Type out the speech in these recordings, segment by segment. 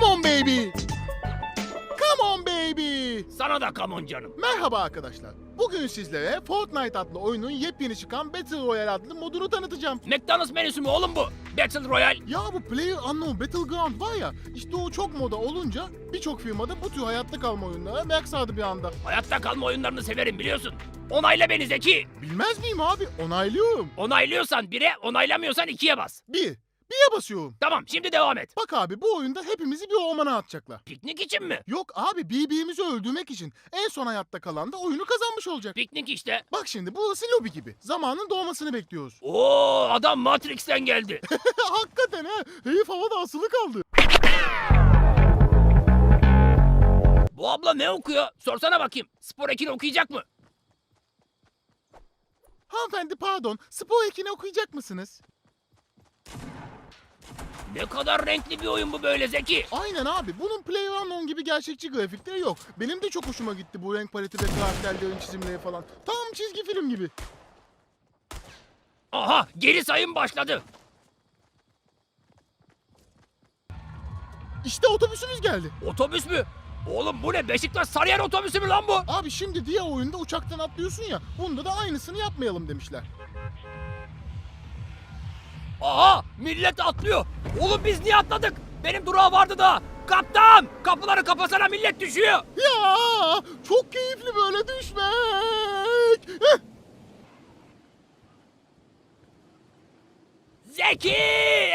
Come on baby. Come on baby. Sana da kamon canım. Merhaba arkadaşlar. Bugün sizlere Fortnite adlı oyunun yepyeni çıkan Battle Royale adlı modunu tanıtacağım. McDonald's menüsü mü oğlum bu? Battle Royale. Ya bu Player Unknown Battleground var ya, işte o çok moda olunca birçok firmada bu tür hayatta kalma oyunlara merak sardı bir anda. Hayatta kalma oyunlarını severim biliyorsun. Onayla beni Zeki. Bilmez miyim abi? Onaylıyorum. Onaylıyorsan bire, onaylamıyorsan ikiye bas. Bir. Bir'e basıyorum. Tamam şimdi devam et. Bak abi bu oyunda hepimizi bir ormana atacaklar. Piknik için mi? Yok abi birbirimizi öldürmek için en son hayatta kalan da oyunu kazanmış olacak. Piknik işte. Bak şimdi burası lobi gibi. Zamanın doğmasını bekliyoruz. Oo adam Matrix'ten geldi. Hakikaten ha. Herif havada asılı kaldı. Bu abla ne okuyor? Sorsana bakayım. Spor ekini okuyacak mı? Hanımefendi pardon. Spor ekini okuyacak mısınız? Ne kadar renkli bir oyun bu böyle Zeki. Aynen abi. Bunun PlayerUnknown gibi gerçekçi grafikleri yok. Benim de çok hoşuma gitti bu renk paleti ve karakterlerin çizimleri falan. Tam çizgi film gibi. Aha geri sayım başladı. İşte otobüsümüz geldi. Otobüs mü? Oğlum bu ne? Beşiktaş Sarıyer otobüsü mü lan bu? Abi şimdi diğer oyunda uçaktan atlıyorsun ya. Bunda da aynısını yapmayalım demişler. Aha millet atlıyor. Oğlum biz niye atladık? Benim durağı vardı da. Kaptan kapıları kapasana millet düşüyor. Ya çok keyifli böyle düşmek. Heh, Zeki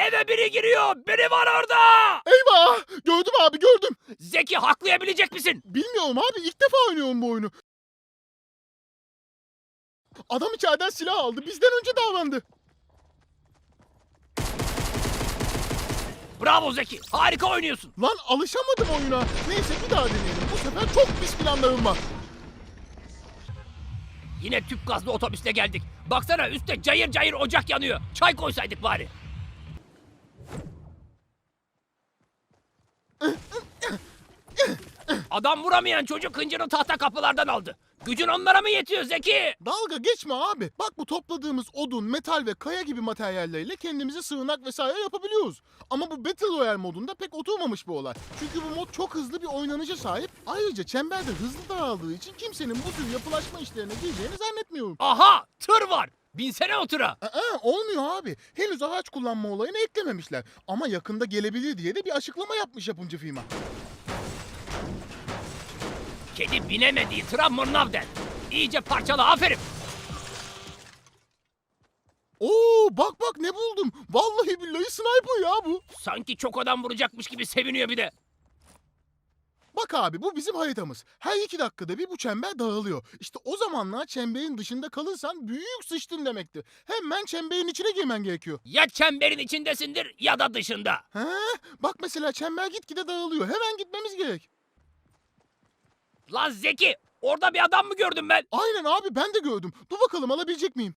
eve biri giriyor. Biri var orada. Eyvah! Gördüm abi gördüm. Zeki haklayabilecek misin? Bilmiyorum abi ilk defa oynuyorum bu oyunu. Adam içeriden silah aldı. Bizden önce davrandı. Bravo Zeki. Harika oynuyorsun. Lan alışamadım oyuna. Neyse bir daha deneyelim. Bu sefer çok pis planlarım var. Yine tüp gazlı otobüste geldik. Baksana üstte cayır cayır ocak yanıyor. Çay koysaydık bari. Adam vuramayan çocuk hıncını tahta kapılardan aldı. Gücün onlara mı yetiyor Zeki? Dalga geçme abi. Bak bu topladığımız odun, metal ve kaya gibi materyalleriyle kendimize sığınak vesaire yapabiliyoruz. Ama bu Battle Royale modunda pek oturmamış bu olay. Çünkü bu mod çok hızlı bir oynanışa sahip. Ayrıca çemberde hızlı daraldığı için kimsenin bu tür yapılaşma işlerine gireceğini zannetmiyorum. Aha tır var. Binsene o tıra. Aa, olmuyor abi. Henüz araç kullanma olayını eklememişler. Ama yakında gelebilir diye de bir açıklama yapmış yapımcı firma. Kedi binemediği tıra mırnav der. İyice parçala aferin. Oo bak bak ne buldum. Vallahi billahi sniper ya bu. Sanki çok adam vuracakmış gibi seviniyor bir de. Bak abi bu bizim haritamız. Her iki dakikada bir bu çember dağılıyor. İşte o zamanlar çemberin dışında kalırsan büyük sıçtın demektir. Hemen çemberin içine girmen gerekiyor. Ya çemberin içindesindir ya da dışında. He? Bak mesela çember gitgide dağılıyor. Hemen gitmemiz gerek. Lan Zeki orada bir adam mı gördüm ben? Aynen abi ben de gördüm. Dur bakalım alabilecek miyim?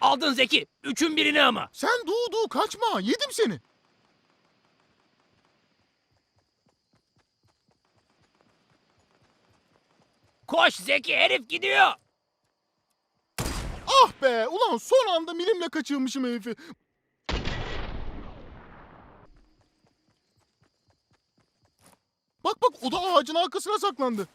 Aldın Zeki. Üçün birini ama. Sen dur dur kaçma. Yedim seni. Koş Zeki herif gidiyor. Ah be ulan son anda milimle kaçırmışım herifi. Bak bak o da ağacın arkasına saklandı.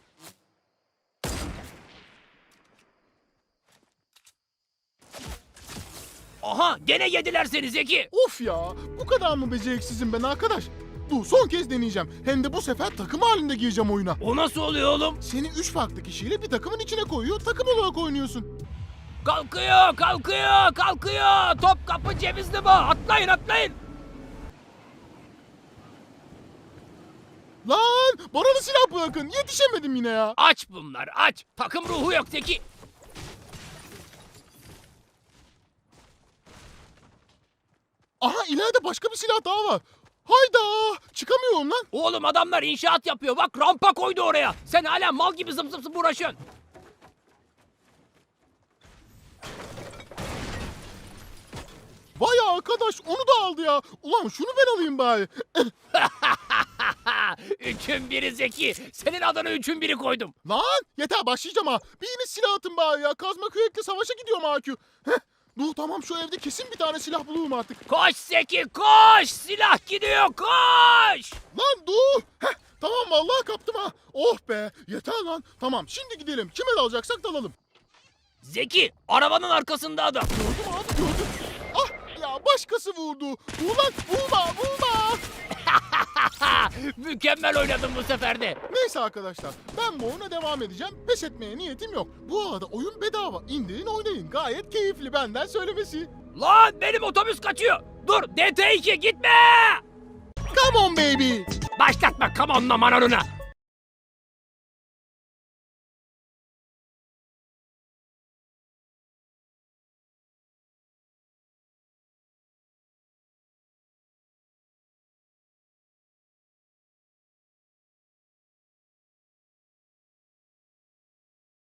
Aha gene yediler seni Zeki. Of ya bu kadar mı beceriksizim ben arkadaş? Dur son kez deneyeceğim. Hem de bu sefer takım halinde gireceğim oyuna. O nasıl oluyor oğlum? Seni üç farklı kişiyle bir takımın içine koyuyor, takım olarak oynuyorsun. Kalkıyor kalkıyor kalkıyor. Top kapı cevizli bu. Atlayın atlayın. Lan bana da silah bırakın. Yetişemedim yine ya. Aç bunlar aç. Takım ruhu yok Zeki. Aha ileride başka bir silah daha var. Hayda çıkamıyorum lan. Oğlum adamlar inşaat yapıyor. Bak rampa koydu oraya. Sen hala mal gibi zıp zıp zıp uğraşıyorsun. Vay arkadaş onu da aldı ya. Ulan şunu ben alayım bari. üçün biri Zeki. Senin adına üçün biri koydum. Lan yeter başlayacağım ha. Bir yeni silah atın bari ya. Kazma kürekle savaşa gidiyorum AQ. Heh, Duh tamam şu evde kesin bir tane silah bulurum artık. Koş Zeki koş! Silah gidiyor koş! Lan dur. Heh, tamam vallahi kaptım ha. Oh be yeter lan. Tamam şimdi gidelim. Kime dalacaksak dalalım. Zeki arabanın arkasında adam. Gördüm abi gördüm. Ah ya başkası vurdu. Ulan vurma vurma. Mükemmel oynadın bu sefer de. Neyse arkadaşlar ben bu oyuna devam edeceğim. Pes etmeye niyetim yok. Bu arada oyun bedava. İndirin oynayın. Gayet keyifli benden söylemesi. Lan benim otobüs kaçıyor. Dur DT2 gitme! Come on baby. Başlatma kamonla manonuna.